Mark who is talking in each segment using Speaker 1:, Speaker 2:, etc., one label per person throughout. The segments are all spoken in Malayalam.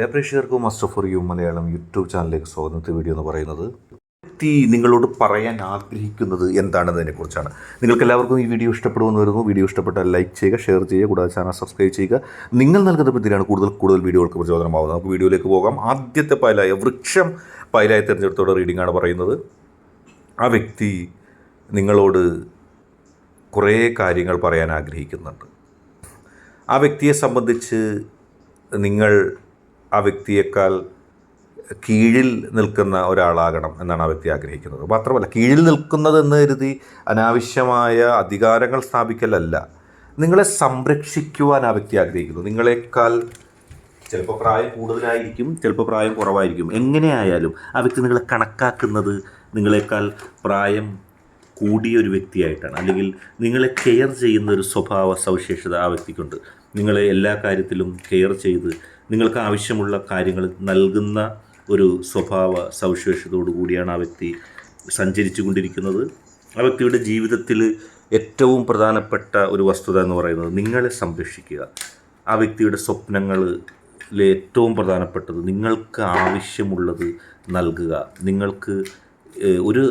Speaker 1: എല്ലാ പ്രേക്ഷകർക്കും master for you Malayalam YouTube ചാനലിലേക്ക് സ്വാഗതം. വീഡിയോ എന്ന് പറയുന്നത് വ്യക്തി നിങ്ങളോട് പറയാൻ ആഗ്രഹിക്കുന്നത് എന്താണെന്നതിനെ കുറിച്ചാണ്. നിങ്ങൾക്ക് എല്ലാവർക്കും ഈ വീഡിയോ ഇഷ്ടപ്പെടുമെന്ന് വരുന്നു. വീഡിയോ ഇഷ്ടപ്പെട്ടാൽ ലൈക്ക് ചെയ്യുക ഷെയർ ചെയ്യുക കൂടാതെ ചാനൽ സബ്സ്ക്രൈബ് ചെയ്യുക. നിങ്ങൾ നൽകുന്ന ബുദ്ധിയാണ് കൂടുതൽ കൂടുതൽ വീഡിയോകൾക്ക് പ്രചോദനമാവുന്നത്. നമുക്ക് വീഡിയോയിലേക്ക് പോകാം. ആദ്യത്തെ പായലായ വൃക്ഷം പായലായി തിരഞ്ഞെടുത്തോടെ റീഡിംഗ് ആണ് പറയുന്നത്. ആ വ്യക്തി നിങ്ങളോട് കുറേ കാര്യങ്ങൾ പറയാൻ ആഗ്രഹിക്കുന്നുണ്ട്. ആ വ്യക്തിയെ സംബന്ധിച്ച് നിങ്ങൾ ആ വ്യക്തിയേക്കാൾ കീഴിൽ നിൽക്കുന്ന ഒരാളാകണം എന്നാണ് ആ വ്യക്തി ആഗ്രഹിക്കുന്നത്. മാത്രമല്ല കീഴിൽ നിൽക്കുന്നത് എന്ന് കരുതി അനാവശ്യമായ അധികാരങ്ങൾ സ്ഥാപിക്കലല്ല. നിങ്ങളെ സംരക്ഷിക്കുവാൻ ആ വ്യക്തി ആഗ്രഹിക്കുന്നു. നിങ്ങളെക്കാൾ ചിലപ്പോൾ പ്രായം കൂടുതലായിരിക്കും ചിലപ്പോൾ പ്രായം കുറവായിരിക്കും. എങ്ങനെയായാലും ആ വ്യക്തി നിങ്ങളെ കണക്കാക്കുന്നത് നിങ്ങളെക്കാൾ പ്രായം കൂടിയ ഒരു വ്യക്തിയായിട്ടാണ്. അല്ലെങ്കിൽ നിങ്ങളെ കെയർ ചെയ്യുന്ന ഒരു സ്വഭാവ സവിശേഷത ആ വ്യക്തിക്കുണ്ട്. നിങ്ങളെ എല്ലാ കാര്യത്തിലും കെയർ ചെയ്ത് നിങ്ങൾക്ക് ആവശ്യമുള്ള കാര്യങ്ങൾ നൽകുന്ന ഒരു സ്വഭാവ സവിശേഷതയോടു കൂടിയാണ് ആ വ്യക്തി സഞ്ചരിച്ചു കൊണ്ടിരിക്കുന്നത് ആ വ്യക്തിയുടെ ജീവിതത്തിൽ ഏറ്റവും പ്രധാനപ്പെട്ട ഒരു വസ്തുത എന്ന് പറയുന്നത് നിങ്ങളെ സംരക്ഷിക്കുക. ആ വ്യക്തിയുടെ സ്വപ്നങ്ങളിലെ ഏറ്റവും പ്രധാനപ്പെട്ടത് നിങ്ങൾക്ക് ആവശ്യമുള്ളത് നൽകുക. നിങ്ങൾക്ക് ഒരു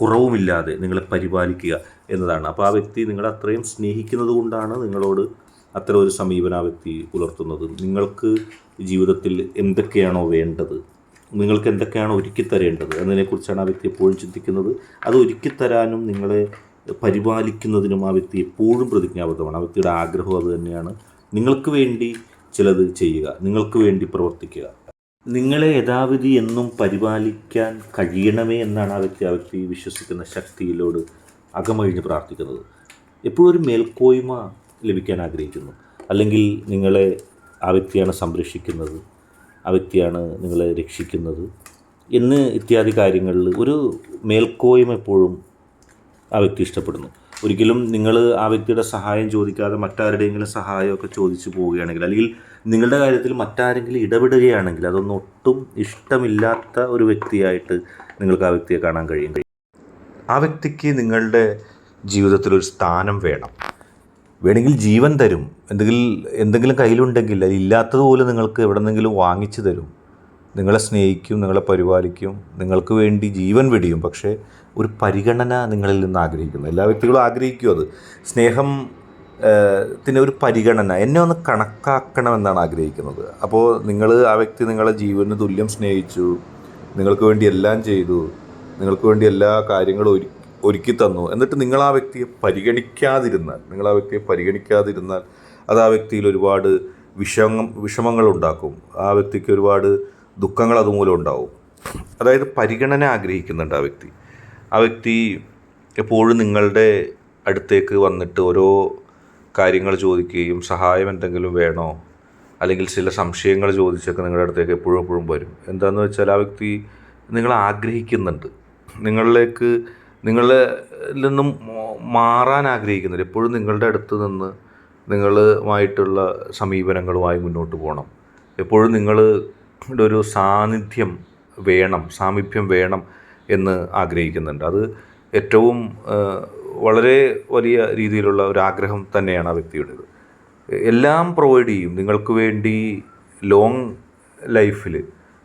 Speaker 1: കുറവുമില്ലാതെ നിങ്ങളെ പരിപാലിക്കുക എന്നതാണ്. അപ്പോൾ ആ വ്യക്തി നിങ്ങളെ അത്രയും സ്നേഹിക്കുന്നത് കൊണ്ടാണ് നിങ്ങളോട് അത്ര ഒരു സമീപനം ആ വ്യക്തി പുലർത്തുന്നത്. നിങ്ങൾക്ക് ജീവിതത്തിൽ എന്തൊക്കെയാണോ വേണ്ടത്? നിങ്ങൾക്ക് എന്തൊക്കെയാണോ ഒരുക്കി തരേണ്ടത്? എന്നതിനെക്കുറിച്ചാണ് ആ വ്യക്തി എപ്പോഴും ചിന്തിക്കുന്നത്. അത് ഒരുക്കി തരാനും നിങ്ങളെ പരിപാലിക്കുന്നതിനും ആ വ്യക്തി എപ്പോഴും പ്രതിജ്ഞാബദ്ധമാണ്. ആ വ്യക്തിയുടെ ആഗ്രഹം അത് തന്നെയാണ്. നിങ്ങൾക്ക് വേണ്ടി ചിലത് ചെയ്യുക. നിങ്ങൾക്ക് വേണ്ടി പ്രവർത്തിക്കുക. നിങ്ങളെ യഥാവിധി എന്നും പരിപാലിക്കാൻ കഴിയണമേ എന്നാണ് ആ വ്യക്തി ആ വ്യക്തി വിശ്വസിക്കുന്ന ശക്തിയിലോട് അകമഴിഞ്ഞ് പ്രാർത്ഥിക്കുന്നത്. എപ്പോഴും ഒരു മേൽക്കോയ്മ ലഭിക്കാൻ ആഗ്രഹിക്കുന്നു. അല്ലെങ്കിൽ നിങ്ങളെ ആ വ്യക്തിയാണ് സംരക്ഷിക്കുന്നത് ആ വ്യക്തിയാണ് നിങ്ങളെ രക്ഷിക്കുന്നത് എന്ന് ഇത്യാദി കാര്യങ്ങളിൽ ഒരു മേൽക്കോയ്മ എപ്പോഴും ആ വ്യക്തി ഇഷ്ടപ്പെടുന്നു. ഒരിക്കലും നിങ്ങൾ ആ വ്യക്തിയുടെ സഹായം ചോദിക്കാതെ മറ്റാരുടെയെങ്കിലും സഹായമൊക്കെ ചോദിച്ചു പോവുകയാണെങ്കിൽ അല്ലെങ്കിൽ നിങ്ങളുടെ കാര്യത്തിൽ മറ്റാരെങ്കിലും ഇടപെടുകയാണെങ്കിൽ അതൊന്നും ഒട്ടും ഇഷ്ടമില്ലാത്ത ഒരു വ്യക്തിയായിട്ട് നിങ്ങൾക്ക് ആ വ്യക്തിയെ കാണാൻ കഴിയും. ആ വ്യക്തിക്ക് നിങ്ങളുടെ ജീവിതത്തിൽ ഒരു സ്ഥാനം വേണം. വേണമെങ്കിൽ ജീവൻ തരും. എന്തെങ്കിലും എന്തെങ്കിലും കയ്യിലുണ്ടെങ്കിൽ അത് ഇല്ലാത്തതുപോലെ നിങ്ങൾക്ക് എവിടെന്നെങ്കിലും വാങ്ങിച്ചു തരും. നിങ്ങളെ സ്നേഹിക്കും നിങ്ങളെ പരിപാലിക്കും നിങ്ങൾക്ക് വേണ്ടി ജീവൻ വെടിയും. പക്ഷേ ഒരു പരിഗണന നിങ്ങളിൽ നിന്ന് ആഗ്രഹിക്കുന്നു. എല്ലാ വ്യക്തികളും ആഗ്രഹിക്കും അത്. സ്നേഹം ത്തിന് ഒരു പരിഗണന. എന്നെ ഒന്ന് കണക്കാക്കണമെന്നാണ് ആഗ്രഹിക്കുന്നത്. അപ്പോൾ നിങ്ങൾ ആ വ്യക്തി നിങ്ങളെ ജീവന് തുല്യം സ്നേഹിച്ചു. നിങ്ങൾക്ക് വേണ്ടി എല്ലാം ചെയ്തു. നിങ്ങൾക്ക് വേണ്ടി എല്ലാ കാര്യങ്ങളും ഒരുക്കി തന്നു. എന്നിട്ട് നിങ്ങൾ ആ വ്യക്തിയെ പരിഗണിക്കാതിരുന്നാൽ നിങ്ങൾ ആ വ്യക്തിയെ പരിഗണിക്കാതിരുന്നാൽ അത് ആ വ്യക്തിയിൽ ഒരുപാട് വിഷമം വിഷമങ്ങൾ ഉണ്ടാക്കും. ആ വ്യക്തിക്ക് ഒരുപാട് ദുഃഖങ്ങൾ അതുമൂലം ഉണ്ടാവും. അതായത് പരിഗണന ആഗ്രഹിക്കുന്നുണ്ട് ആ വ്യക്തി. ആ വ്യക്തി എപ്പോഴും നിങ്ങളുടെ അടുത്തേക്ക് വന്നിട്ട് ഓരോ കാര്യങ്ങൾ ചോദിക്കുകയും സഹായം എന്തെങ്കിലും വേണോ അല്ലെങ്കിൽ ചില സംശയങ്ങൾ ചോദിച്ചൊക്കെ നിങ്ങളുടെ അടുത്തേക്ക് എപ്പോഴും എപ്പോഴും വരും. എന്താണെന്ന് വെച്ചാൽ ആ വ്യക്തി നിങ്ങൾ ആഗ്രഹിക്കുന്നുണ്ട്. നിങ്ങളിലേക്ക് നിങ്ങളിൽ നിന്നും മാറാൻ ആഗ്രഹിക്കുന്നില്ല. എപ്പോഴും നിങ്ങളുടെ അടുത്ത് നിന്ന് നിങ്ങളുമായിട്ടുള്ള സമീപനങ്ങളുമായി മുന്നോട്ട് പോകണം. എപ്പോഴും നിങ്ങളുടെ ഒരു സാന്നിധ്യം വേണം സാമീപ്യം വേണം എന്ന് ആഗ്രഹിക്കുന്നുണ്ട്. അത് ഏറ്റവും വളരെ വലിയ രീതിയിലുള്ള ഒരു ആഗ്രഹം തന്നെയാണ് ആ വ്യക്തിയുടേത്. എല്ലാം പ്രൊവൈഡ് ചെയ്യും. നിങ്ങൾക്ക് വേണ്ടി ലോങ് ലൈഫിൽ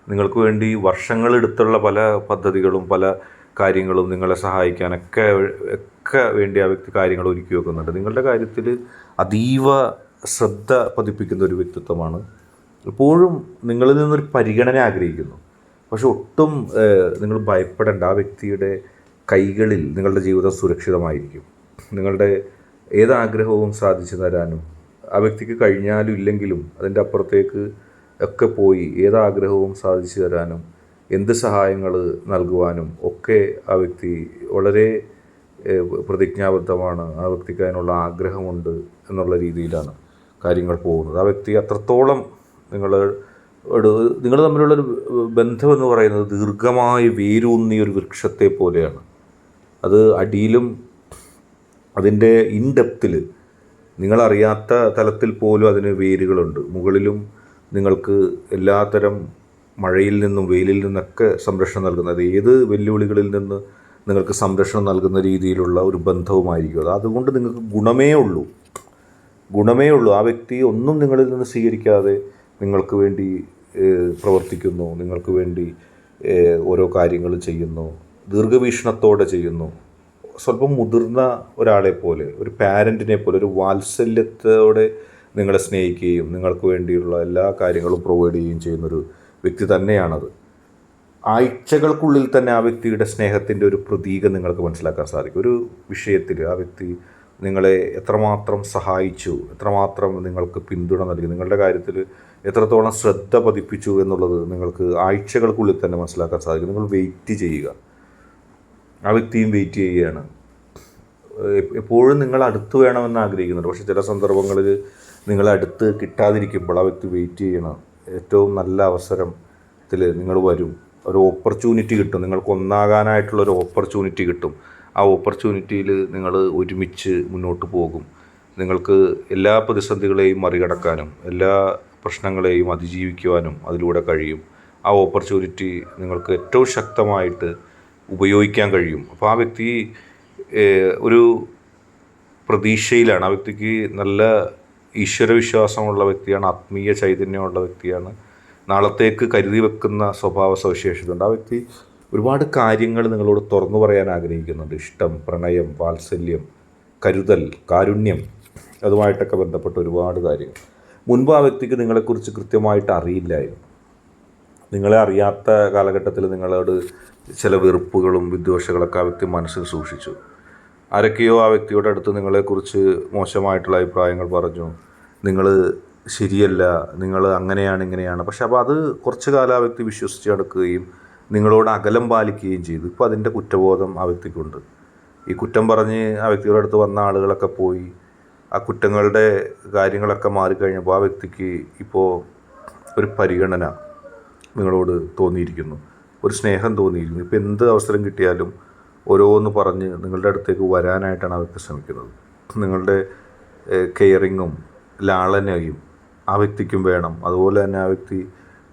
Speaker 1: നിങ്ങൾക്ക് വേണ്ടി വർഷങ്ങളെടുത്തുള്ള പല പദ്ധതികളും പല കാര്യങ്ങളും നിങ്ങളെ സഹായിക്കാനൊക്കെ ഒക്കെ വേണ്ടി ആ വ്യക്തി കാര്യങ്ങൾ ഒരുക്കി വെക്കുന്നുണ്ട്. നിങ്ങളുടെ കാര്യത്തിൽ അതീവ ശ്രദ്ധ പതിപ്പിക്കുന്ന ഒരു വ്യക്തിത്വമാണ്. എപ്പോഴും നിങ്ങളിൽ നിന്നൊരു പരിഗണന ആഗ്രഹിക്കുന്നു. പക്ഷെ ഒട്ടും നിങ്ങൾ ഭയപ്പെടേണ്ട. ആ വ്യക്തിയുടെ കൈകളിൽ നിങ്ങളുടെ ജീവിതം സുരക്ഷിതമായിരിക്കും. നിങ്ങളുടെ ഏതാഗ്രഹവും സാധിച്ചു തരാനും ആ വ്യക്തിക്ക് കഴിഞ്ഞാലും ഇല്ലെങ്കിലും അതിന്റെ അപ്പുറത്തേക്ക് ഒക്കെ പോയി ഏതാഗ്രഹവും സാധിച്ചു തരാനും എന്ത് സഹായങ്ങൾ നൽകുവാനും ഒക്കെ ആ വ്യക്തി വളരെ പ്രതിജ്ഞാബദ്ധമാണ്. ആ വ്യക്തിക്ക് അതിനുള്ള ആഗ്രഹമുണ്ട് എന്നുള്ള രീതിയിലാണ് കാര്യങ്ങൾ പോകുന്നത്. ആ വ്യക്തി അത്രത്തോളം നിങ്ങൾ നിങ്ങൾ തമ്മിലുള്ളൊരു ബന്ധം എന്ന് പറയുന്നത് ദീർഘമായി വേരൂന്നിയ ഒരു വൃക്ഷത്തെ പോലെയാണ്. അത് അടിയിലും അതിന്റെ ഇൻഡെപ്തിൽ നിങ്ങളറിയാത്ത തലത്തിൽ പോലും അതിന് വേരുകളുണ്ട്. മുകളിലും നിങ്ങൾക്ക് എല്ലാത്തരം മഴയിൽ നിന്നും വെയിലിൽ നിന്നൊക്കെ സംരക്ഷണം നൽകുന്നത്. ഏത് വെല്ലുവിളികളിൽ നിന്ന് നിങ്ങൾക്ക് സംരക്ഷണം നൽകുന്ന രീതിയിലുള്ള ഒരു ബന്ധവുമായിരിക്കും അത്? അതുകൊണ്ട് നിങ്ങൾക്ക് ഗുണമേ ഉള്ളൂ. ഗുണമേ ഉള്ളൂ. ആ വ്യക്തി ഒന്നും നിങ്ങളിൽ നിന്ന് സ്വീകരിക്കാതെ നിങ്ങൾക്ക് വേണ്ടി പ്രവർത്തിക്കുന്നു. നിങ്ങൾക്ക് വേണ്ടി ഓരോ കാര്യങ്ങൾ ചെയ്യുന്നു. ദീർഘവീക്ഷണത്തോടെ ചെയ്യുന്നു. സ്വല്പം മുതിർന്ന ഒരാളെ പോലെ ഒരു പാരന്റിനെ പോലെ ഒരു വാത്സല്യത്തോടെ നിങ്ങളെ സ്നേഹിക്കുകയും നിങ്ങൾക്ക് വേണ്ടിയുള്ള എല്ലാ കാര്യങ്ങളും പ്രൊവൈഡ് ചെയ്യുകയും ചെയ്യുന്നൊരു വ്യക്തി തന്നെയാണത്. ആഴ്ചകൾക്കുള്ളിൽ തന്നെ ആ വ്യക്തിയുടെ സ്നേഹത്തിന്റെ ഒരു പ്രതീകം നിങ്ങൾക്ക് മനസ്സിലാക്കാൻ സാധിക്കും. ഒരു വിഷയത്തിൽ ആ വ്യക്തി നിങ്ങളെ എത്രമാത്രം സഹായിച്ചു എത്രമാത്രം നിങ്ങൾക്ക് പിന്തുണ നൽകി നിങ്ങളുടെ കാര്യത്തിൽ എത്രത്തോളം ശ്രദ്ധ പതിപ്പിച്ചു എന്നുള്ളത് നിങ്ങൾക്ക് ആഴ്ചകൾക്കുള്ളിൽ തന്നെ മനസ്സിലാക്കാൻ സാധിക്കും. നിങ്ങൾ വെയിറ്റ് ചെയ്യുക. ആ വ്യക്തിയും വെയിറ്റ് ചെയ്യുകയാണ്. എപ്പോഴും നിങ്ങൾ അടുത്ത് വേണമെന്ന് ആഗ്രഹിക്കുന്നുണ്ട്. പക്ഷേ ചില സന്ദർഭങ്ങളിൽ നിങ്ങൾ അടുത്ത് കിട്ടാതിരിക്കുമ്പോൾ ആ വ്യക്തി വെയിറ്റ് ചെയ്യണം. ഏറ്റവും നല്ല അവസരത്തിൽ നിങ്ങൾ വരും. ഒരു ഓപ്പർച്യൂണിറ്റി കിട്ടും. നിങ്ങൾക്ക് ഒന്നാകാനായിട്ടുള്ള ഒരു ഓപ്പർച്യൂണിറ്റി കിട്ടും. ആ ഓപ്പർച്യൂണിറ്റിയിൽ നിങ്ങൾ ഒരുമിച്ച് മുന്നോട്ട് പോകും. നിങ്ങൾക്ക് എല്ലാ പ്രതിസന്ധികളെയും മറികടക്കാനും എല്ലാ പ്രശ്നങ്ങളെയും അതിജീവിക്കുവാനും അതിലൂടെ കഴിയും. ആ ഓപ്പർച്യൂണിറ്റി നിങ്ങൾക്ക് ഏറ്റവും ശക്തമായിട്ട് ഉപയോഗിക്കാൻ കഴിയും. അപ്പോൾ ആ വ്യക്തി ഒരു പ്രതീക്ഷയിലാണ്. ആ വ്യക്തിക്ക് നല്ല ഈശ്വരവിശ്വാസമുള്ള വ്യക്തിയാണ് ആത്മീയ ചൈതന്യമുള്ള വ്യക്തിയാണ്. നാളത്തേക്ക് കരുതി വെക്കുന്ന സ്വഭാവ സവിശേഷതയുണ്ട്. ആ വ്യക്തി ഒരുപാട് കാര്യങ്ങൾ നിങ്ങളോട് തുറന്നു പറയാൻ ആഗ്രഹിക്കുന്നുണ്ട്. ഇഷ്ടം പ്രണയം വാത്സല്യം കരുതൽ കാരുണ്യം അതുമായിട്ടൊക്കെ ബന്ധപ്പെട്ട ഒരുപാട് കാര്യങ്ങൾ. മുൻപ് ആ വ്യക്തിക്ക് നിങ്ങളെക്കുറിച്ച് കൃത്യമായിട്ട് അറിയില്ലായിരുന്നു. നിങ്ങളെ അറിയാത്ത കാലഘട്ടത്തിൽ നിങ്ങളോട് ചില വെറുപ്പുകളും വിദ്വേഷങ്ങളൊക്കെ ആ വ്യക്തി മനസ്സിൽ സൂക്ഷിച്ചു. ആരൊക്കെയോ ആ വ്യക്തിയുടെ അടുത്ത് നിങ്ങളെക്കുറിച്ച് മോശമായിട്ടുള്ള അഭിപ്രായങ്ങൾ പറഞ്ഞു. നിങ്ങൾ ശരിയല്ല നിങ്ങൾ അങ്ങനെയാണ് ഇങ്ങനെയാണ്. പക്ഷെ അപ്പോൾ അത് കുറച്ച് കാലം ആ വ്യക്തി വിശ്വസിച്ച് നടക്കുകയും നിങ്ങളോട് അകലം പാലിക്കുകയും ചെയ്തു. ഇപ്പോൾ അതിന്റെ കുറ്റബോധം ആ വ്യക്തിക്കുണ്ട്. ഈ കുറ്റം പറഞ്ഞ് ആ വ്യക്തിയുടെ അടുത്ത് വന്ന ആളുകളൊക്കെ പോയി ആ കുറ്റങ്ങളുടെ കാര്യങ്ങളൊക്കെ മാറിക്കഴിഞ്ഞപ്പോൾ ആ വ്യക്തിക്ക് ഇപ്പോൾ ഒരു പരിഗണന നിങ്ങളോട് തോന്നിയിരിക്കുന്നു. ഒരു സ്നേഹം തോന്നിയിരിക്കുന്നു. ഇപ്പോൾ എന്ത് അവസരം കിട്ടിയാലും ഓരോന്ന് പറഞ്ഞ് നിങ്ങളുടെ അടുത്തേക്ക് വരാനായിട്ടാണ് വ്യക്തി ശ്രമിക്കുന്നത്. നിങ്ങളുടെ കെയറിങ്ങും ലാളനയും ആ വ്യക്തിക്കും വേണം. അതുപോലെ തന്നെ ആ വ്യക്തി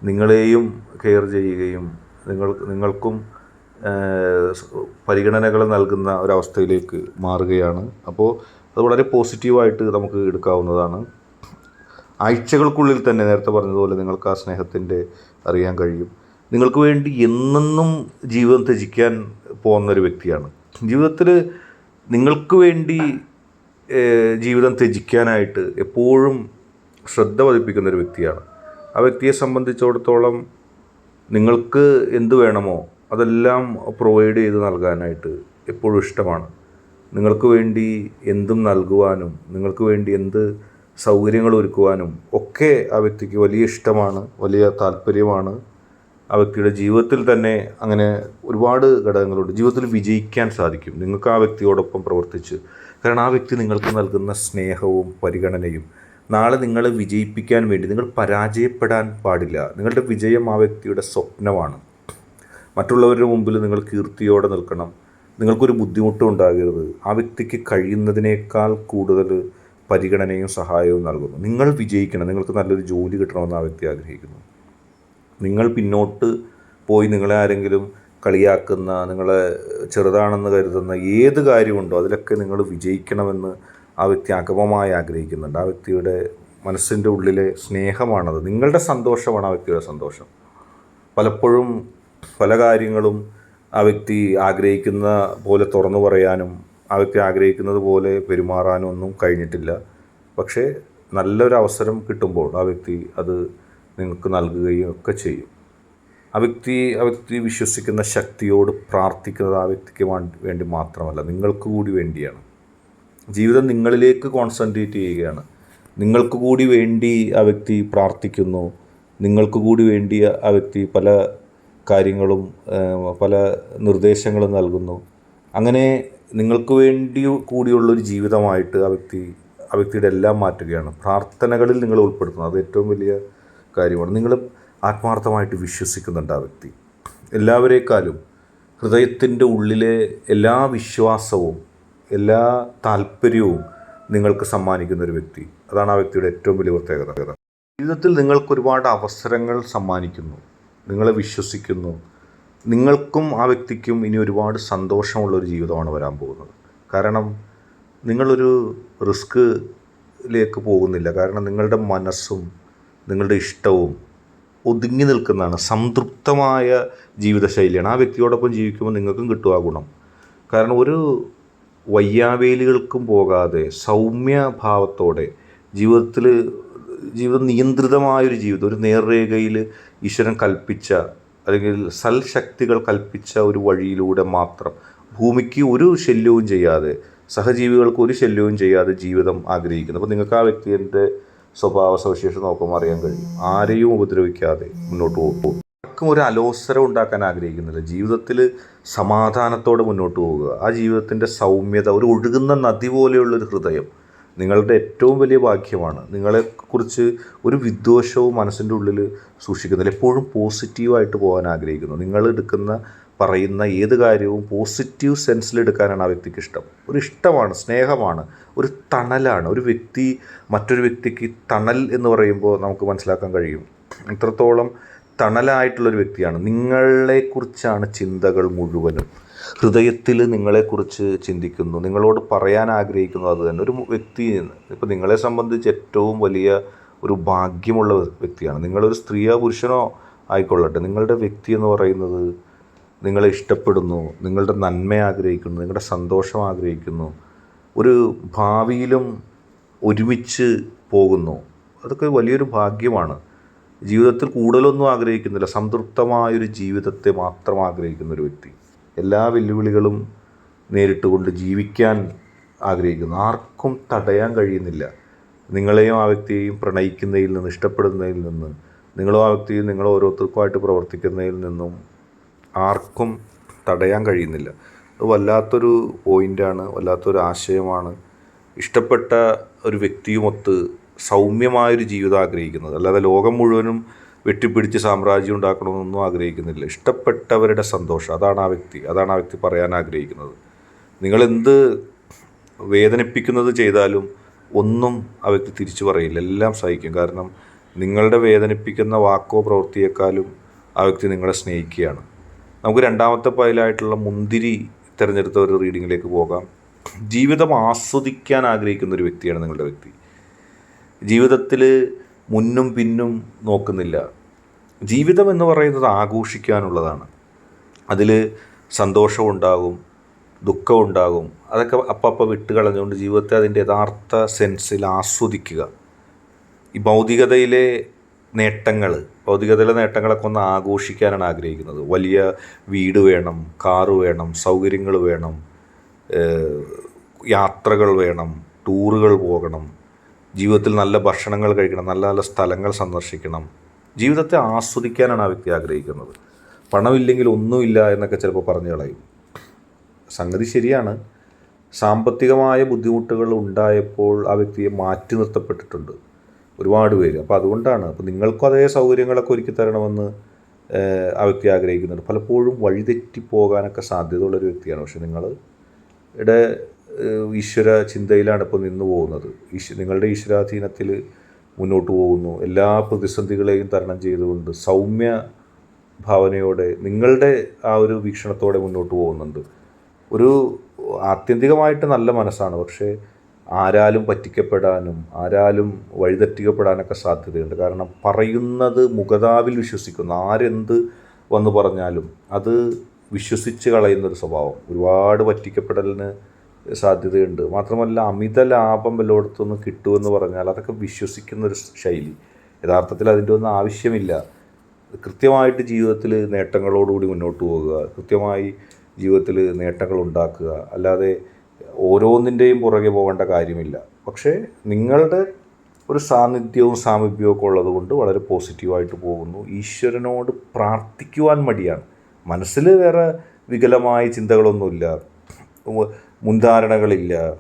Speaker 1: നിങ്ങളെയും കെയർ ചെയ്യുകയും നിങ്ങൾ നിങ്ങൾക്കും പരിഗണനകൾ നൽകുന്ന ഒരവസ്ഥയിലേക്ക് മാറുകയാണ്. അപ്പോൾ അത് വളരെ പോസിറ്റീവായിട്ട് നമുക്ക് എടുക്കാവുന്നതാണ്. ആഴ്ചകൾക്കുള്ളിൽ തന്നെ നേരത്തെ പറഞ്ഞതുപോലെ നിങ്ങൾക്ക് ആ സ്നേഹത്തിന്റെ അറിയാൻ കഴിയും. നിങ്ങൾക്ക് വേണ്ടി എന്നെന്നും ജീവിതം ത്യജിക്കാൻ പോകുന്ന ഒരു വ്യക്തിയാണ്. ജീവിതത്തിൽ നിങ്ങൾക്ക് വേണ്ടി ജീവിതം ത്യജിക്കാനായിട്ട് എപ്പോഴും ശ്രദ്ധ പതിപ്പിക്കുന്ന ഒരു വ്യക്തിയാണ്. ആ വ്യക്തിയെ സംബന്ധിച്ചിടത്തോളം നിങ്ങൾക്ക് എന്ത് വേണമോ അതെല്ലാം പ്രൊവൈഡ് ചെയ്ത് നൽകാനായിട്ട് എപ്പോഴും ഇഷ്ടമാണ്. നിങ്ങൾക്ക് വേണ്ടി എന്തും നൽകുവാനും നിങ്ങൾക്ക് വേണ്ടി എന്ത് സൗകര്യങ്ങൾ ഒരുക്കുവാനും ഒക്കെ ആ വ്യക്തിക്ക് വലിയ ഇഷ്ടമാണ് വലിയ താല്പര്യമാണ്. ആ വ്യക്തിയുടെ ജീവിതത്തിൽ തന്നെ അങ്ങനെ ഒരുപാട് ഘടകങ്ങളുണ്ട്. ജീവിതത്തിൽ വിജയിക്കാൻ സാധിക്കും. നിങ്ങൾക്ക് ആ വ്യക്തിയോടൊപ്പം പ്രവർത്തിച്ച് കാരണം ആ വ്യക്തി നിങ്ങൾക്ക് നൽകുന്ന സ്നേഹവും പരിഗണനയും നാളെ നിങ്ങളെ വിജയിപ്പിക്കാൻ വേണ്ടി നിങ്ങൾ പരാജയപ്പെടാൻ പാടില്ല. നിങ്ങളുടെ വിജയം ആ വ്യക്തിയുടെ സ്വപ്നമാണ്. മറ്റുള്ളവരുടെ മുമ്പിൽ നിങ്ങൾ കീർത്തിയോടെ നിൽക്കണം. നിങ്ങൾക്കൊരു ബുദ്ധിമുട്ടും ഉണ്ടാകരുത്. ആ വ്യക്തിക്ക് കഴിയുന്നതിനേക്കാൾ കൂടുതൽ പരിഗണനയും സഹായവും നൽകുന്നു. നിങ്ങൾ വിജയിക്കണം. നിങ്ങൾക്ക് നല്ലൊരു ജോലി കിട്ടണമെന്ന് ആ വ്യക്തി ആഗ്രഹിക്കുന്നു. നിങ്ങൾ പിന്നോട്ട് പോയി നിങ്ങളെ ആരെങ്കിലും കളിയാക്കുന്ന നിങ്ങളെ ചെറുതാണെന്ന് കരുതുന്ന ഏത് കാര്യമുണ്ടോ അതിലൊക്കെ നിങ്ങൾ വിജയിക്കണമെന്ന് ആ വ്യക്തി അഗമമായി ആഗ്രഹിക്കുന്നുണ്ട്. ആ വ്യക്തിയുടെ മനസ്സിന്റെ ഉള്ളിലെ സ്നേഹമാണത്. നിങ്ങളുടെ സന്തോഷമാണ് ആ വ്യക്തിയുടെ സന്തോഷം. പലപ്പോഴും പല കാര്യങ്ങളും ആ വ്യക്തി ആഗ്രഹിക്കുന്ന പോലെ തുറന്നു പറയാനും ആ വ്യക്തി ആഗ്രഹിക്കുന്നത് പോലെ പെരുമാറാനും ഒന്നും കഴിഞ്ഞിട്ടില്ല. പക്ഷേ നല്ലൊരു അവസരം കിട്ടുമ്പോൾ ആ വ്യക്തി അത് നിങ്ങൾക്ക് നൽകുകയും ഒക്കെ ചെയ്യും. ആ വ്യക്തി ആ വ്യക്തി വിശ്വസിക്കുന്ന ശക്തിയോട് പ്രാർത്ഥിക്കുന്നത് ആ വ്യക്തിക്ക് വേണ്ടി മാത്രമല്ല നിങ്ങൾക്ക് കൂടി വേണ്ടിയാണ്. ജീവിതം നിങ്ങളിലേക്ക് കോൺസെൻട്രേറ്റ് ചെയ്യുകയാണ്. നിങ്ങൾക്ക് കൂടി വേണ്ടി ആ വ്യക്തി പ്രാർത്ഥിക്കുന്നു. നിങ്ങൾക്ക് കൂടി വേണ്ടി ആ വ്യക്തി പല കാര്യങ്ങളും പല നിർദ്ദേശങ്ങളും നൽകുന്നു. അങ്ങനെ നിങ്ങൾക്ക് വേണ്ടി കൂടിയുള്ളൊരു ജീവിതമായിട്ട് ആ വ്യക്തി ആ വ്യക്തിയുടെ എല്ലാം മാറ്റുകയാണ്. പ്രാർത്ഥനകളിൽ നിങ്ങൾ ഉൾപ്പെടുത്തുന്നത് അത് ഏറ്റവും വലിയ കാര്യമാണ്. നിങ്ങൾ ആത്മാർത്ഥമായിട്ട് വിശ്വസിക്കുന്നുണ്ട് ആ വ്യക്തി. എല്ലാവരേക്കാളും ഹൃദയത്തിന്റെ ഉള്ളിലെ എല്ലാ വിശ്വാസവും എല്ലാ താല്പര്യവും നിങ്ങൾക്ക് സമ്മാനിക്കുന്ന ഒരു വ്യക്തി. അതാണ് ആ വ്യക്തിയുടെ ഏറ്റവും വലിയ പ്രത്യേകത. ജീവിതത്തിൽ നിങ്ങൾക്ക് ഒരുപാട് അവസരങ്ങൾ സമ്മാനിക്കുന്നു. നിങ്ങളെ വിശ്വസിക്കുന്നു. നിങ്ങൾക്കും ആ വ്യക്തിക്കും ഇനി ഒരുപാട് സന്തോഷമുള്ളൊരു ജീവിതമാണ് വരാൻ പോകുന്നത്. കാരണം നിങ്ങളൊരു റിസ്ക്കിലേക്ക് പോകുന്നില്ല. കാരണം നിങ്ങളുടെ മനസ്സും നിങ്ങളുടെ ഇഷ്ടവും ഒതുങ്ങി നിൽക്കുന്നതാണ്. സംതൃപ്തമായ ജീവിതശൈലിയാണ്. ആ വ്യക്തിയോടൊപ്പം ജീവിക്കുമ്പോൾ നിങ്ങൾക്കും കിട്ടും ആ ഗുണം. കാരണം ഒരു വയ്യാവേലികൾക്കും പോകാതെ സൗമ്യഭാവത്തോടെ ജീവിതത്തിൽ ജീവിതം നിയന്ത്രിതമായൊരു ജീവിതം ഒരു നേർരേഖയിൽ ഈശ്വരൻ കൽപ്പിച്ച അല്ലെങ്കിൽ സൽശക്തികൾ കൽപ്പിച്ച ഒരു വഴിയിലൂടെ മാത്രം ഭൂമിക്ക് ഒരു ശല്യവും ചെയ്യാതെ സഹജീവികൾക്ക് ഒരു ശല്യവും ചെയ്യാതെ ജീവിതം ആഗ്രഹിക്കുന്നു. അപ്പോൾ നിങ്ങൾക്ക് ആ വ്യക്തിയുടെ സ്വഭാവ സവിശേഷം നോക്കുമ്പോൾ അറിയാൻ കഴിയും. ആരെയും ഉപദ്രവിക്കാതെ മുന്നോട്ട് പോകും ആർക്കും ഒരു അലോസരം ഉണ്ടാക്കാൻ ആഗ്രഹിക്കുന്നില്ല. ജീവിതത്തിൽ സമാധാനത്തോടെ മുന്നോട്ട് പോവുക. ആ ജീവിതത്തിന്റെ സൗമ്യത ഒരു ഒഴുകുന്ന നദി പോലെയുള്ളൊരു ഹൃദയം നിങ്ങളുടെ ഏറ്റവും വലിയ ഭാഗ്യമാണ്. നിങ്ങളെക്കുറിച്ച് ഒരു വിദ്വേഷവും മനസ്സിന്റെ ഉള്ളിൽ സൂക്ഷിക്കുന്നില്ല. എപ്പോഴും പോസിറ്റീവായിട്ട് പോകാൻ ആഗ്രഹിക്കുന്നു. നിങ്ങൾ എടുക്കുന്ന പറയുന്ന ഏത് കാര്യവും പോസിറ്റീവ് സെൻസിൽ എടുക്കാനാണ് ആ വ്യക്തിക്ക് ഇഷ്ടം. ഒരു ഇഷ്ടമാണ് സ്നേഹമാണ് ഒരു തണലാണ്. ഒരു വ്യക്തി മറ്റൊരു വ്യക്തിക്ക് തണൽ എന്ന് പറയുമ്പോൾ നമുക്ക് മനസ്സിലാക്കാൻ കഴിയും. ഇത്രത്തോളം തണലായിട്ടുള്ളൊരു വ്യക്തിയാണ്. നിങ്ങളെക്കുറിച്ചാണ് ചിന്തകൾ മുഴുവനും. ഹൃദയത്തിൽ നിങ്ങളെക്കുറിച്ച് ചിന്തിക്കുന്നു. നിങ്ങളോട് പറയാൻ ആഗ്രഹിക്കുന്നു അത് തന്നെ. ഒരു വ്യക്തി ഇപ്പോൾ നിങ്ങളെ സംബന്ധിച്ച് ഏറ്റവും വലിയ ഒരു ഭാഗ്യമുള്ള വ്യക്തിയാണ്. നിങ്ങളൊരു സ്ത്രീയോ പുരുഷനോ ആയിക്കൊള്ളട്ടെ. നിങ്ങളുടെ വ്യക്തി എന്ന് പറയുന്നത് നിങ്ങളെ ഇഷ്ടപ്പെടുന്നു നിങ്ങളുടെ നന്മ ആഗ്രഹിക്കുന്നു നിങ്ങളുടെ സന്തോഷം ആഗ്രഹിക്കുന്നു ഒരു ഭാവിയിലും ഒരുമിച്ച് പോകുന്നു. അതൊക്കെ വലിയൊരു ഭാഗ്യമാണ്. ജീവിതത്തിൽ കൂടുതലൊന്നും ആഗ്രഹിക്കുന്നില്ല. സംതൃപ്തമായൊരു ജീവിതത്തെ മാത്രം ആഗ്രഹിക്കുന്ന ഒരു വ്യക്തി. എല്ലാ വെല്ലുവിളികളും നേരിട്ടുകൊണ്ട് ജീവിക്കാൻ ആഗ്രഹിക്കുന്നു. ആർക്കും തടയാൻ കഴിയുന്നില്ല. നിങ്ങളെയും ആ വ്യക്തിയെയും പ്രണയിക്കുന്നതിൽ നിന്ന് ഇഷ്ടപ്പെടുന്നതിൽ നിന്ന് നിങ്ങളും ആ വ്യക്തിയും നിങ്ങൾ ഓരോരുത്തർക്കുമായിട്ട് പ്രവർത്തിക്കുന്നതിൽ നിന്നും ആർക്കും തടയാൻ കഴിയുന്നില്ല. അത് വല്ലാത്തൊരു പോയിന്റാണ് വല്ലാത്തൊരു ആശയമാണ്. ഇഷ്ടപ്പെട്ട ഒരു വ്യക്തിയുമൊത്ത് സൗമ്യമായൊരു ജീവിതം ആഗ്രഹിക്കുന്നത്. അല്ലാതെ ലോകം മുഴുവനും വെട്ടിപ്പിടിച്ച് സാമ്രാജ്യം ഉണ്ടാക്കണമെന്നൊന്നും ആഗ്രഹിക്കുന്നില്ല. ഇഷ്ടപ്പെട്ടവരുടെ സന്തോഷം അതാണ് ആ വ്യക്തി. അതാണ് ആ വ്യക്തി പറയാൻ ആഗ്രഹിക്കുന്നത്. നിങ്ങളെന്ത് വേദനിപ്പിക്കുന്നത് ചെയ്താലും ഒന്നും ആ വ്യക്തി തിരിച്ചു പറയില്ല. എല്ലാം സഹിക്കും. കാരണം നിങ്ങളുടെ വേദനിപ്പിക്കുന്ന വാക്കോ പ്രവൃത്തിയേക്കാളും ആ വ്യക്തി നിങ്ങളെ സ്നേഹിക്കുകയാണ്. നമുക്ക് രണ്ടാമത്തെ പൈലായിട്ടുള്ള മുന്തിരി തിരഞ്ഞെടുത്ത ഒരു റീഡിങ്ങിലേക്ക് പോകാം. ജീവിതം ആസ്വദിക്കാൻ ആഗ്രഹിക്കുന്ന ഒരു വ്യക്തിയാണ് നിങ്ങളുടെ വ്യക്തി. ജീവിതത്തിൽ മുന്നും പിന്നും നോക്കുന്നില്ല. ജീവിതം എന്ന് പറയുന്നത് ആഘോഷിക്കാനുള്ളതാണ്. അതിൽ സന്തോഷമുണ്ടാകും ദുഃഖമുണ്ടാകും അതൊക്കെ അപ്പം വിട്ട് കളഞ്ഞുകൊണ്ട് ജീവിതത്തെ അതിന്റെ യഥാർത്ഥ സെൻസിൽ ആസ്വദിക്കുക. ഈ ഭൗതികതയിലെ നേട്ടങ്ങൾ ഭൗതികതയിലെ നേട്ടങ്ങളൊക്കെ ഒന്ന് ആഘോഷിക്കാനാണ് ആഗ്രഹിക്കുന്നത്. വലിയ വീട് വേണം കാറ് വേണം സൗകര്യങ്ങൾ വേണം യാത്രകൾ വേണം ടൂറുകൾ പോകണം ജീവിതത്തിൽ നല്ല ഭക്ഷണങ്ങൾ കഴിക്കണം നല്ല നല്ല സ്ഥലങ്ങൾ സന്ദർശിക്കണം. ജീവിതത്തെ ആസ്വദിക്കാനാണ് ആ വ്യക്തി ആഗ്രഹിക്കുന്നത്. പണമില്ലെങ്കിൽ ഒന്നുമില്ല എന്നൊക്കെ ചിലപ്പോൾ പറഞ്ഞു കളയും. സംഗതി ശരിയാണ്. സാമ്പത്തികമായ ബുദ്ധിമുട്ടുകൾ ഉണ്ടായപ്പോൾ ആ വ്യക്തിയെ മാറ്റി നിർത്തപ്പെട്ടിട്ടുണ്ട്. ഒരുപാട് പേര്. അപ്പോൾ അതുകൊണ്ടാണ്. അപ്പോൾ നിങ്ങൾക്കും അതേ സൗകര്യങ്ങളൊക്കെ ഒരുക്കി തരണമെന്ന് ആ വ്യക്തി ആഗ്രഹിക്കുന്നുണ്ട്. പലപ്പോഴും വഴിതെറ്റി പോകാനൊക്കെ സാധ്യതയുള്ളൊരു വ്യക്തിയാണ്. പക്ഷെ നിങ്ങൾ ഇവിടെ ഈശ്വര ചിന്തയിലാണ് ഇപ്പോൾ നിന്ന് പോകുന്നത്. ഈശ്വ നിങ്ങളുടെ ഈശ്വരാധീനത്തിൽ മുന്നോട്ട് പോകുന്നു. എല്ലാ പ്രതിസന്ധികളെയും തരണം ചെയ്തുകൊണ്ട് സൗമ്യ ഭാവനയോടെ നിങ്ങളുടെ ആ ഒരു വീക്ഷണത്തോടെ മുന്നോട്ട് പോകുന്നുണ്ട്. ഒരു ആത്യന്തികമായിട്ട് നല്ല മനസ്സാണ്. പക്ഷേ ആരാലും പറ്റിക്കപ്പെടാനും ആരാലും വഴിതെറ്റിക്കപ്പെടാനൊക്കെ സാധ്യതയുണ്ട്. കാരണം പറയുന്നത് മുഖതാവിൽ വിശ്വസിക്കുന്നു. ആരെന്ത് വന്നു പറഞ്ഞാലും അത് വിശ്വസിച്ച് കളയുന്നൊരു സ്വഭാവം. ഒരുപാട് പറ്റിക്കപ്പെടലിന് സാധ്യതയുണ്ട്. മാത്രമല്ല അമിത ലാഭം വല്ലയിടത്തുനിന്ന് കിട്ടുമെന്ന് പറഞ്ഞാൽ അതൊക്കെ വിശ്വസിക്കുന്നൊരു ശൈലി. യഥാർത്ഥത്തിൽ അതിന്റെ ഒന്നും ആവശ്യമില്ല. കൃത്യമായിട്ട് ജീവിതത്തിൽ നേട്ടങ്ങളോടുകൂടി മുന്നോട്ട് പോകുക കൃത്യമായി ജീവിതത്തിൽ നേട്ടങ്ങൾ ഉണ്ടാക്കുക. അല്ലാതെ ഓരോന്നിന്റെയും പുറകെ പോകേണ്ട കാര്യമില്ല. പക്ഷേ നിങ്ങളുടെ ഒരു സാന്നിധ്യവും സാമീപ്യവും ഒക്കെ ഉള്ളത് കൊണ്ട് വളരെ പോസിറ്റീവായിട്ട് പോകുന്നു. ഈശ്വരനോട് പ്രാർത്ഥിക്കുവാൻ മടിയാണ്. മനസ്സിൽ വേറെ വികലമായ ചിന്തകളൊന്നുമില്ല. മുൻധാരണകളില്ല.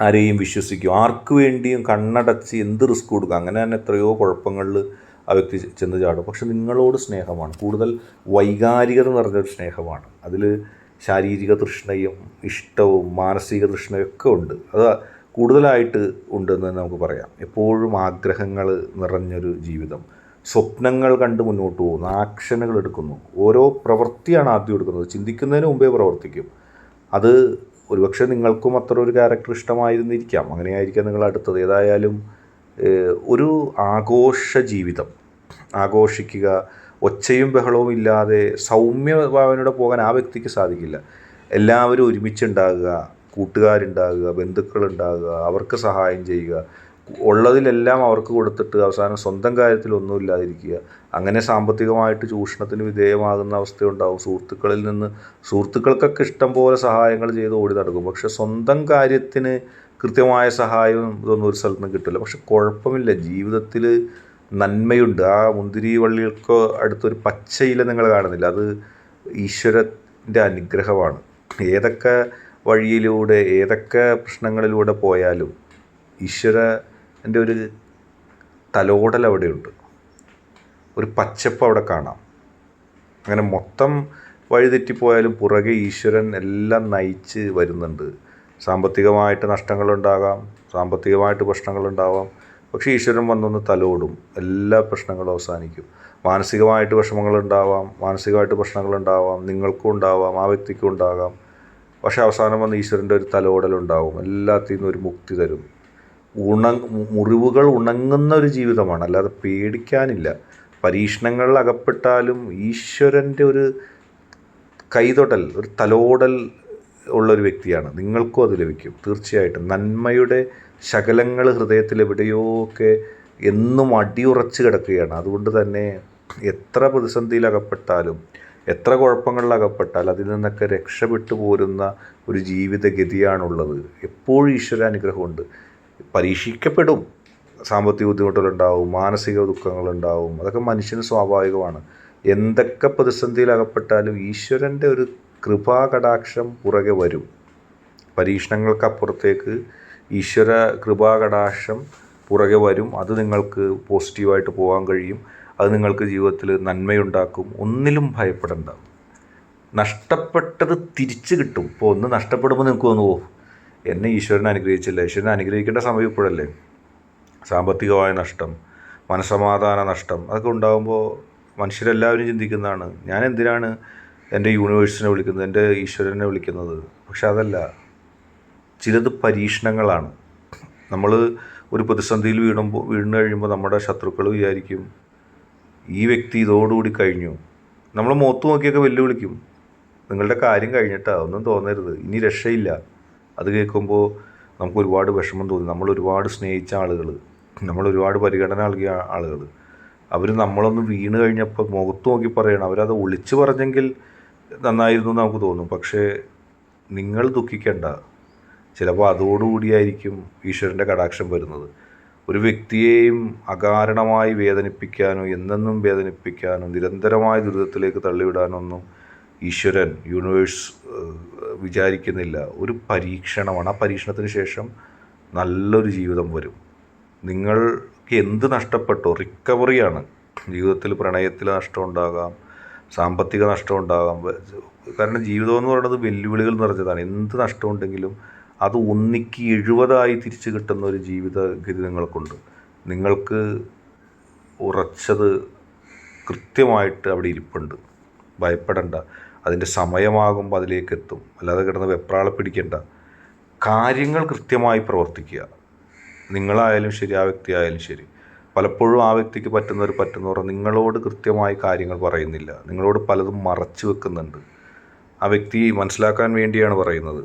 Speaker 1: ആരെയും വിശ്വസിക്കും. ആർക്ക് വേണ്ടിയും കണ്ണടച്ച് എന്ത് റിസ്ക് കൊടുക്കുക അങ്ങനെ തന്നെ എത്രയോ കുഴപ്പങ്ങളിൽ ആ വ്യക്തി ചെന്ന് ചാടും. പക്ഷെ നിങ്ങളോട് സ്നേഹമാണ്. കൂടുതൽ വൈകാരികത നിറഞ്ഞൊരു സ്നേഹമാണ്. അതിൽ ശാരീരിക തൃഷ്ണയും ഇഷ്ടവും മാനസിക തൃഷ്ണയും ഒക്കെ ഉണ്ട്. അത് കൂടുതലായിട്ട് ഉണ്ടെന്ന് നമുക്ക് പറയാം. എപ്പോഴും ആഗ്രഹങ്ങൾ നിറഞ്ഞൊരു ജീവിതം. സ്വപ്നങ്ങൾ കണ്ട് മുന്നോട്ട് പോകുന്നു ആക്ഷനുകൾ എടുക്കുന്നു. ഓരോ പ്രവൃത്തിയാണ് ആദ്യം എടുക്കുന്നത്. ചിന്തിക്കുന്നതിന് മുമ്പേ പ്രവർത്തിക്കും. അത് ഒരുപക്ഷെ നിങ്ങൾക്കും അത്ര ഒരു ക്യാരക്ടർ ഇഷ്ടമായിരുന്നിരിക്കാം. അങ്ങനെയായിരിക്കാം നിങ്ങൾ അടുത്തത്. ഏതായാലും ഒരു ആഘോഷ ജീവിതം. ആഘോഷിക്കുക ഒച്ചയും ബഹളവും ഇല്ലാതെ സൗമ്യ ഭാവനയോടെ പോകാൻ ആ വ്യക്തിക്ക് സാധിക്കില്ല. എല്ലാവരും ഒരുമിച്ചുണ്ടാകുക കൂട്ടുകാരുണ്ടാകുക ബന്ധുക്കളുണ്ടാകുക അവർക്ക് സഹായം ചെയ്യുക ഉള്ളതിലെല്ലാം അവർക്ക് കൊടുത്തിട്ട് അവസാനം സ്വന്തം കാര്യത്തിൽ ഒന്നുമില്ലാതിരിക്കുക അങ്ങനെ സാമ്പത്തികമായിട്ട് ചൂഷണത്തിന് വിധേയമാകുന്ന അവസ്ഥയുണ്ടാവും. സുഹൃത്തുക്കളിൽ നിന്ന് സുഹൃത്തുക്കൾക്കൊക്കെ ഇഷ്ടം പോലെ സഹായങ്ങൾ ചെയ്ത് ഓടി നടക്കും. പക്ഷെ സ്വന്തം കാര്യത്തിന് കൃത്യമായ സഹായവും ഇതൊന്നും ഒരു സ്ഥലത്തുനിന്ന് കിട്ടില്ല. പക്ഷെ കുഴപ്പമില്ല. ജീവിതത്തിൽ നന്മയുണ്ട്. ആ മുന്തിരി വള്ളികൾക്ക് അടുത്തൊരു പച്ചയില നിങ്ങൾ കാണുന്നില്ല. അത് ഈശ്വരന്റെ അനുഗ്രഹമാണ്. ഏതൊക്കെ വഴിയിലൂടെ ഏതൊക്കെ പ്രശ്നങ്ങളിലൂടെ പോയാലും ഈശ്വരന്റെ ഒരു തലോടൽ അവിടെയുണ്ട്. ഒരു പച്ചപ്പ് അവിടെ കാണാം. അങ്ങനെ മൊത്തം വഴിതെറ്റിപ്പോയാലും പുറകെ ഈശ്വരൻ എല്ലാം നയിച്ച് വരുന്നുണ്ട്. സാമ്പത്തികമായിട്ട് നഷ്ടങ്ങളുണ്ടാകാം. സാമ്പത്തികമായിട്ട് പ്രശ്നങ്ങളുണ്ടാവാം. പക്ഷേ ഈശ്വരൻ വന്നൊന്ന് തലോടും. എല്ലാ പ്രശ്നങ്ങളും അവസാനിക്കും. മാനസികമായിട്ട് വിഷമങ്ങളുണ്ടാവാം മാനസികമായിട്ട് പ്രശ്നങ്ങളുണ്ടാവാം നിങ്ങൾക്കും ഉണ്ടാവാം ആ വ്യക്തിക്കും ഉണ്ടാകാം. പക്ഷേ അവസാനം വന്ന് ഈശ്വരന്റെ ഒരു തലോടലുണ്ടാവും. എല്ലാത്തിൽ നിന്നും ഒരു മുക്തി തരും. ഉണ മുറിവുകൾ ഉണങ്ങുന്ന ഒരു ജീവിതമാണ്. അല്ലാതെ പേടിക്കാനില്ല. പരീക്ഷണങ്ങളിൽ അകപ്പെട്ടാലും ഈശ്വരന്റെ ഒരു കൈതൊടൽ ഒരു തലോടൽ ഉള്ളൊരു വ്യക്തിയാണ്. നിങ്ങൾക്കും അത് ലഭിക്കും. തീർച്ചയായിട്ടും. നന്മയുടെ ശകലങ്ങൾ ഹൃദയത്തിൽ എവിടെയോ ഒക്കെ എന്നും അടിയുറച്ച് കിടക്കുകയാണ്. അതുകൊണ്ട് തന്നെ എത്ര പ്രതിസന്ധിയിൽ അകപ്പെട്ടാലും എത്ര കുഴപ്പങ്ങളിൽ അതിൽ നിന്നൊക്കെ രക്ഷപ്പെട്ടു പോരുന്ന ഒരു ജീവിതഗതിയാണുള്ളത്. എപ്പോഴും ഈശ്വരാനുഗ്രഹമുണ്ട്. പരീക്ഷിക്കപ്പെടും. സാമ്പത്തിക ബുദ്ധിമുട്ടുകളുണ്ടാവും മാനസിക ദുഃഖങ്ങളുണ്ടാവും. അതൊക്കെ മനുഷ്യന് സ്വാഭാവികമാണ്. എന്തൊക്കെ പ്രതിസന്ധിയിൽ അകപ്പെട്ടാലും ഈശ്വരന്റെ ഒരു കൃപാകടാക്ഷം പുറകെ വരും. പരീക്ഷണങ്ങൾക്കപ്പുറത്തേക്ക് ഈശ്വര കൃപാകടാക്ഷം പുറകെ വരും. അത് നിങ്ങൾക്ക് പോസിറ്റീവായിട്ട് പോകാൻ കഴിയും. അത് നിങ്ങൾക്ക് ജീവിതത്തിൽ നന്മയുണ്ടാക്കും. ഒന്നിലും ഭയപ്പെടേണ്ട. നഷ്ടപ്പെട്ടത് തിരിച്ചു കിട്ടും. ഇപ്പോൾ ഒന്ന് നഷ്ടപ്പെടുമ്പോൾ നിങ്ങൾക്ക് തോന്നു പോകും എന്നെ ഈശ്വരനെ അനുഗ്രഹിച്ചില്ല. ഈശ്വരനെ അനുഗ്രഹിക്കേണ്ട സമയം ഇപ്പോഴല്ലേ? സാമ്പത്തികമായ നഷ്ടം മനസമാധാന നഷ്ടം അതൊക്കെ ഉണ്ടാകുമ്പോൾ മനുഷ്യരെല്ലാവരും ചിന്തിക്കുന്നതാണ് ഞാൻ എന്തിനാണ് എന്റെ യൂണിവേഴ്സിനെ വിളിക്കുന്നത് എന്റെ ഈശ്വരനെ വിളിക്കുന്നത്. പക്ഷെ അതല്ല ചിലത് പരീക്ഷണങ്ങളാണ്. നമ്മൾ ഒരു പ്രതിസന്ധിയിൽ വീണുമ്പോൾ വീണ് കഴിയുമ്പോൾ നമ്മുടെ ശത്രുക്കൾ വിചാരിക്കും ഈ വ്യക്തി ഇതോടുകൂടി കഴിഞ്ഞു. നമ്മൾ മുഖത്ത് നോക്കിയൊക്കെ വെല്ലുവിളിക്കും. നിങ്ങളുടെ കാര്യം കഴിഞ്ഞിട്ടാ ഒന്നും തോന്നരുത്. ഇനി രക്ഷയില്ല. അത് കേൾക്കുമ്പോൾ നമുക്ക് ഒരുപാട് വിഷമം തോന്നി. നമ്മൾ ഒരുപാട് സ്നേഹിച്ച ആളുകൾ നമ്മൾ ഒരുപാട് പരിഗണന നൽകിയ ആളുകൾ അവർ നമ്മളൊന്ന് വീണ് കഴിഞ്ഞപ്പോൾ മുഖത്ത് നോക്കി പറയണം. അവരത് ഒളിച്ചു പറഞ്ഞെങ്കിൽ നന്നായിരുന്നു നമുക്ക് തോന്നും. പക്ഷേ നിങ്ങൾ ദുഃഖിക്കേണ്ട ചിലപ്പോൾ അതോടുകൂടിയായിരിക്കും ഈശ്വരന്റെ കടാക്ഷം വരുന്നത്. ഒരു വ്യക്തിയെയും അകാരണമായി വേദനിപ്പിക്കാനോ എന്നെന്നും വേദനിപ്പിക്കാനോ നിരന്തരമായ ദുരിതത്തിലേക്ക് തള്ളിവിടാനൊന്നും ഈശ്വരൻ യൂണിവേഴ്സ് വിചാരിക്കുന്നില്ല. ഒരു പരീക്ഷണമാണ്. ആ പരീക്ഷണത്തിന് ശേഷം നല്ലൊരു ജീവിതം വരും. നിങ്ങൾക്ക് എന്ത് നഷ്ടപ്പെട്ടോ റിക്കവറിയാണ് ജീവിതത്തിൽ പ്രണയത്തിൽ നഷ്ടം ഉണ്ടാകാം. സാമ്പത്തിക നഷ്ടം ഉണ്ടാകാം. കാരണം ജീവിതം എന്ന് പറയുന്നത് വെല്ലുവിളികൾ നിറഞ്ഞതാണ്. എന്ത് നഷ്ടമുണ്ടെങ്കിലും അത് ഒന്നിക്ക് എഴുപതായി തിരിച്ചു കിട്ടുന്ന ഒരു ജീവിതഗതി നിങ്ങൾക്കുണ്ട്. നിങ്ങൾക്ക് ഉറച്ചത് കൃത്യമായിട്ട് അവിടെ ഇരിപ്പുണ്ട്. ഭയപ്പെടണ്ട. അതിന്റെ സമയമാകുമ്പോൾ അതിലേക്ക് എത്തും. അല്ലാതെ കിടന്ന് വെപ്രാള പിടിക്കേണ്ട. കാര്യങ്ങൾ കൃത്യമായി പ്രവർത്തിക്കുക. നിങ്ങളായാലും ശരി ആ വ്യക്തിയായാലും ശരി. പലപ്പോഴും ആ വ്യക്തിക്ക് പറ്റുന്നവർ പറ്റുന്നവർ നിങ്ങളോട് കൃത്യമായി കാര്യങ്ങൾ പറയുന്നില്ല. നിങ്ങളോട് പലതും മറച്ചു വെക്കുന്നുണ്ട്. ആ വ്യക്തി മനസ്സിലാക്കാൻ വേണ്ടിയാണ് പറയുന്നത്.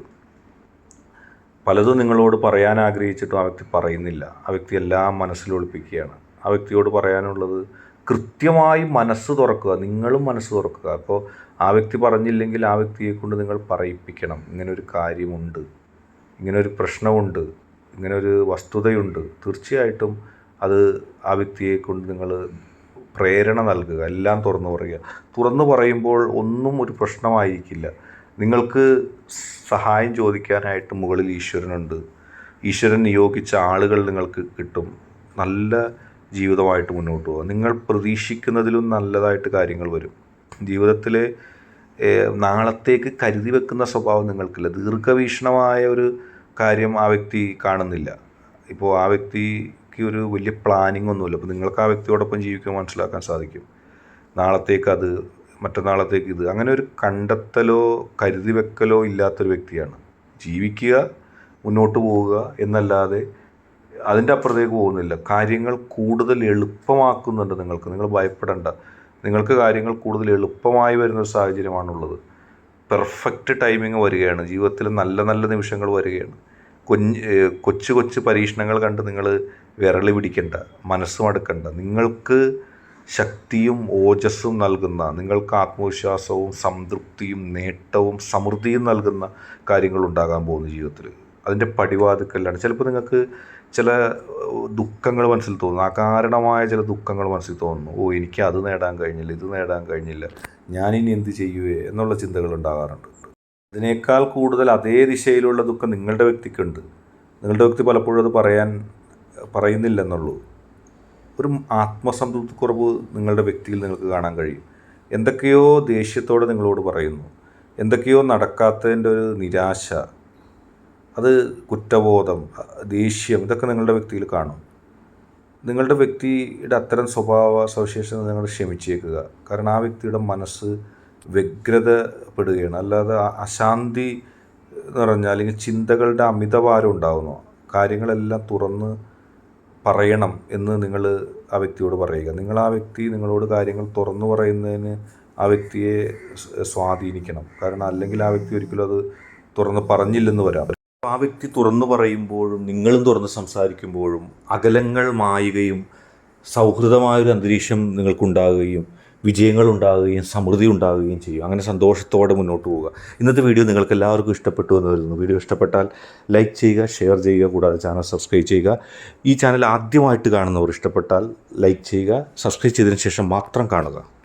Speaker 1: പലതും നിങ്ങളോട് പറയാൻ ആഗ്രഹിച്ചിട്ടും ആ വ്യക്തി പറയുന്നില്ല. ആ വ്യക്തി എല്ലാം മനസ്സിലൊളിപ്പിക്കുകയാണ് ആ വ്യക്തിയോട് പറയാനുള്ളത് കൃത്യമായി മനസ്സ് തുറക്കുക. നിങ്ങളും മനസ്സ് തുറക്കുക. അപ്പോൾ ആ വ്യക്തി പറഞ്ഞില്ലെങ്കിൽ ആ വ്യക്തിയെ കൊണ്ട് നിങ്ങൾ പറയിപ്പിക്കണം. ഇങ്ങനൊരു കാര്യമുണ്ട്. ഇങ്ങനൊരു പ്രശ്നമുണ്ട്. ഇങ്ങനൊരു വസ്തുതയുണ്ട്. തീർച്ചയായിട്ടും അത് ആ വ്യക്തിയെ കൊണ്ട് നിങ്ങൾ പ്രേരണ നൽകുക എല്ലാം തുറന്നു പറയുക. തുറന്നു പറയുമ്പോൾ ഒന്നും ഒരു പ്രശ്നമായിരിക്കില്ല. നിങ്ങൾക്ക് സഹായം ചോദിക്കാനായിട്ട് മുകളിൽ ഈശ്വരനുണ്ട്. ഈശ്വരൻ നിയോഗിച്ച ആളുകൾ നിങ്ങൾക്ക് കിട്ടും. നല്ല ജീവിതമായിട്ട് മുന്നോട്ട് പോകുക നിങ്ങൾ പ്രതീക്ഷിക്കുന്നതിലും നല്ലതായിട്ട് കാര്യങ്ങൾ വരും. ജീവിതത്തിലെ നാളത്തേക്ക് കരുതി വെക്കുന്ന സ്വഭാവം നിങ്ങൾക്കില്ല. ദീർഘവീക്ഷണമായ ഒരു കാര്യം ആ വ്യക്തി കാണുന്നില്ല. ഇപ്പോൾ ആ വ്യക്തിക്ക് ഒരു വലിയ പ്ലാനിങ് ഒന്നുമില്ല. അപ്പോൾ നിങ്ങൾക്ക് ആ വ്യക്തിയോടൊപ്പം ജീവിക്കാൻ മനസ്സിലാക്കാൻ സാധിക്കും. നാളത്തേക്ക് അത് മറ്റന്നാളത്തേക്ക് ഇത്. അങ്ങനെ ഒരു കണ്ടെത്തലോ കരുതി വെക്കലോ ഇല്ലാത്തൊരു വ്യക്തിയാണ്. ജീവിക്കുക മുന്നോട്ട് പോവുക എന്നല്ലാതെ അതിന്റെ അപ്പുറത്തേക്ക് പോകുന്നില്ല. കാര്യങ്ങൾ കൂടുതൽ എളുപ്പമാക്കുന്നുണ്ട് നിങ്ങൾക്ക്. നിങ്ങൾ ഭയപ്പെടേണ്ട. നിങ്ങൾക്ക് കാര്യങ്ങൾ കൂടുതൽ എളുപ്പമായി വരുന്ന ഒരു സാഹചര്യമാണുള്ളത്. പെർഫെക്റ്റ് ടൈമിങ് വരികയാണ്. ജീവിതത്തിൽ നല്ല നല്ല നിമിഷങ്ങൾ വരികയാണ്. കുഞ്ഞ് കൊച്ചു കൊച്ചു പരീക്ഷണങ്ങൾ കണ്ട് നിങ്ങൾ വിരളി പിടിക്കണ്ട മനസ്സ് മടുക്കണ്ട. നിങ്ങൾക്ക് ശക്തിയും ഓജസ്സും നൽകുന്ന നിങ്ങൾക്ക് ആത്മവിശ്വാസവും സംതൃപ്തിയും നേട്ടവും സമൃദ്ധിയും നൽകുന്ന കാര്യങ്ങൾ ഉണ്ടാകാൻ പോകുന്നു ജീവിതത്തിൽ. അതിന്റെ പടിവാതുക്കല്ലാണ്. ചിലപ്പോൾ നിങ്ങൾക്ക് ചില ദുഃഖങ്ങൾ മനസ്സിൽ തോന്നുന്നു അകാരണമായ ചില ദുഃഖങ്ങൾ മനസ്സിൽ തോന്നുന്നു. ഓ എനിക്ക് അത് നേടാൻ കഴിഞ്ഞില്ല ഇത് നേടാൻ കഴിഞ്ഞില്ല. ഞാനിനി എന്ത് ചെയ്യുവേ? എന്നുള്ള ചിന്തകൾ ഉണ്ടാകാറുണ്ട്. അതിനേക്കാൾ കൂടുതൽ അതേ ദിശയിലുള്ള ദുഃഖം നിങ്ങളുടെ വ്യക്തിക്കുണ്ട്. നിങ്ങളുടെ വ്യക്തി പലപ്പോഴും അത് പറയാൻ പറയുന്നില്ലെന്നുള്ളൂ. ഒരു ആത്മസംതൃപ്തിക്കുറവ് നിങ്ങളുടെ വ്യക്തിയിൽ നിങ്ങൾക്ക് കാണാൻ കഴിയും. എന്തൊക്കെയോ ദേഷ്യത്തോടെ നിങ്ങളോട് പറയുന്നു. എന്തൊക്കെയോ നടക്കാത്തതിന്റെ ഒരു നിരാശ. അത് കുറ്റബോധം ദേഷ്യം ഇതൊക്കെ നിങ്ങളുടെ വ്യക്തിയിൽ കാണും. നിങ്ങളുടെ വ്യക്തിയുടെ അത്തരം സ്വഭാവ സവിശേഷത നിങ്ങൾ ക്ഷമിച്ചേക്കുക. കാരണം ആ വ്യക്തിയുടെ മനസ്സ് വ്യഗ്രതപ്പെടുകയാണ്. അല്ലാതെ അശാന്തി നിറഞ്ഞ അല്ലെങ്കിൽ ചിന്തകളുടെ അമിതഭാരം ഉണ്ടാകുന്നു കാര്യങ്ങളെല്ലാം തുറന്ന് പറയണം എന്ന് നിങ്ങൾ ആ വ്യക്തിയോട് പറയുക. നിങ്ങൾ ആ വ്യക്തി നിങ്ങളോട് കാര്യങ്ങൾ തുറന്നു പറയുന്നതിന് ആ വ്യക്തിയെ സ്വാധീനിക്കണം. കാരണം അല്ലെങ്കിൽ ആ വ്യക്തി ഒരിക്കലും അത് തുറന്ന് പറഞ്ഞില്ലെന്ന് വരാം ആ വ്യക്തി തുറന്നു പറയുമ്പോഴും നിങ്ങളും തുറന്ന് സംസാരിക്കുമ്പോഴും അകലങ്ങൾ മായുകയും സൗഹൃദമായൊരു അന്തരീക്ഷം നിങ്ങൾക്കുണ്ടാകുകയും വിജയങ്ങൾ ഉണ്ടാകുകയും സമൃദ്ധി ഉണ്ടാകുകയും ചെയ്യും. അങ്ങനെ സന്തോഷത്തോടെ മുന്നോട്ട് പോവുക. ഇന്നത്തെ വീഡിയോ നിങ്ങൾക്ക് എല്ലാവർക്കും ഇഷ്ടപ്പെട്ടു എന്ന് വരുന്നു വീഡിയോ ഇഷ്ടപ്പെട്ടാൽ ലൈക്ക് ചെയ്യുക ഷെയർ ചെയ്യുക കൂടാതെ ചാനൽ സബ്സ്ക്രൈബ് ചെയ്യുക. ഈ ചാനൽ ആദ്യമായിട്ട് കാണുന്നവർ ഇഷ്ടപ്പെട്ടാൽ ലൈക്ക് ചെയ്യുക സബ്സ്ക്രൈബ് ചെയ്തതിന് ശേഷം മാത്രം കാണുക.